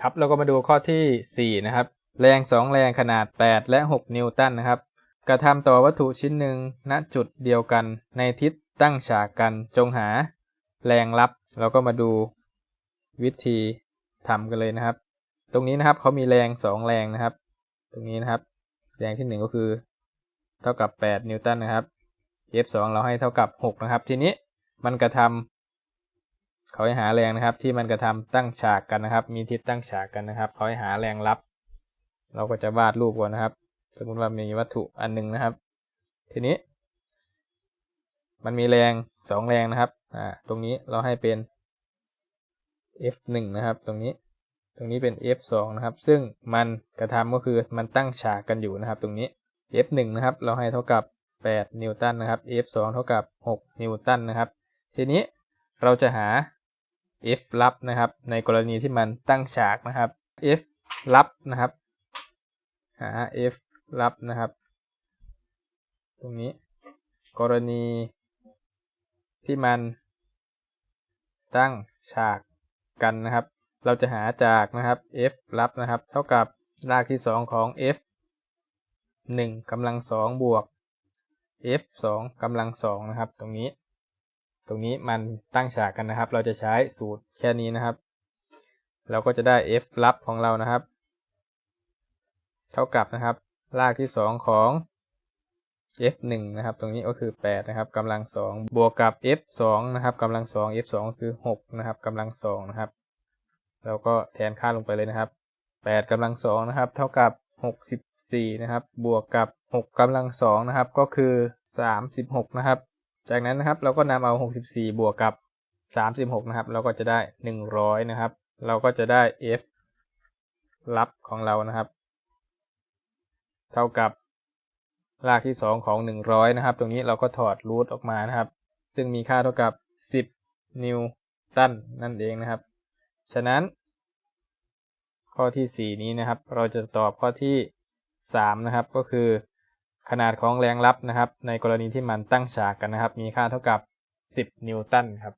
ครับเราก็มาดูข้อทีสี่ 4 นะครับ แรง 2 แรงขนาด 8 และ 6 นิวตันนะครับ กระทำต่อวัตถุชิ้นหนึ่งณจุดเดียวกันในทิศตั้งฉากกันจงหา แรงรับ เราก็มาดูวิธีทำกันเลยนะครับ ตรงนี้นะครับเขามีแรง 2 แรงนะครับ ตรงนี้นะครับ แรงที่ 1 ก็คือ เท่ากับ 8 นิวตันนะครับ F2 เราให้เท่ากับ 6 นะครับ ทีนี้มันกระทำ เขาให้หาแรงนะครับ ที่มันกระทำตั้งฉากกันนะครับ มีทิศตั้งฉากกันนะครับ เขาให้หาแรงรับ เราก็จะวาดรูปก่อนนะครับ สมมุติว่ามีวัตถุอันหนึ่งนะครับ ทีนี้ มันมีแรง 2 แรงนะครับอ่าตรงนี้เราให้เป็น F1 นะครับ ตรงนี้ตรงนี้เป็น F2 นะครับ ซึ่งมันกระทำก็คือมันตั้งฉากกันอยู่นะครับ ตรงนี้ F1 นะครับ เราให้เท่ากับ 8 นิวตันนะครับ F2 เท่ากับ 6 นิวตันนะครับ ทีนี้เราจะหา F ลับนะครับ ในกรณีที่มันตั้งฉากนะครับ F ลับนะครับหา F ลับนะครับ ตรงนี้ กรณีที่มันตั้งฉากกันนะครับ เราจะหาจากนะครับ F ลับนะครับ เท่ากับรากที่ 2 ของ F 1กำลัง2บวก F 2กำลัง2นะครับ ตรงนี้ ตรงนี้มันตั้งฉากกันนะครับ เราจะใช้สูตรแค่นี้นะครับ เราก็จะได้ F ลับของเรานะครับ เท่ากับนะครับ รากที่ 2 ของ f 1นะครับ ตรงนี้ก็คือ 8 นะครับกำลัง 2 บวกกับ f 2นะครับกำลัง 2 f 2คือ 6 นะครับกำลัง 2 นะครับ เราก็แทนค่าลงไปเลยนะครับ 8กำลัง 2 นะครับ เท่ากับ 64 นะครับ บวกกับ 6กำลัง 2 นะครับ ก็คือ 36 นะครับ จากนั้นนะครับเราก็นำเอา 64 บวกกับ 36 นะครับ เราก็จะได้ 100 นะครับ เราก็จะได้ f ลับของเรานะครับ เท่ากับรากที่ 2 ของ 100 นะครับ ตรงนี้เราก็ถอดรูทออกมานะครับ ซึ่งมีค่าเท่ากับ 10 นิวตันนั่นเองนะครับ ฉะนั้น ข้อที่ 4 นี้นะครับ เราจะตอบข้อที่ 3 นะครับ ก็คือ ขนาดของแรงรับนะครับ ในกรณีที่มันตั้งฉากกันนะครับ มีค่าเท่ากับ 10 นิวตันครับ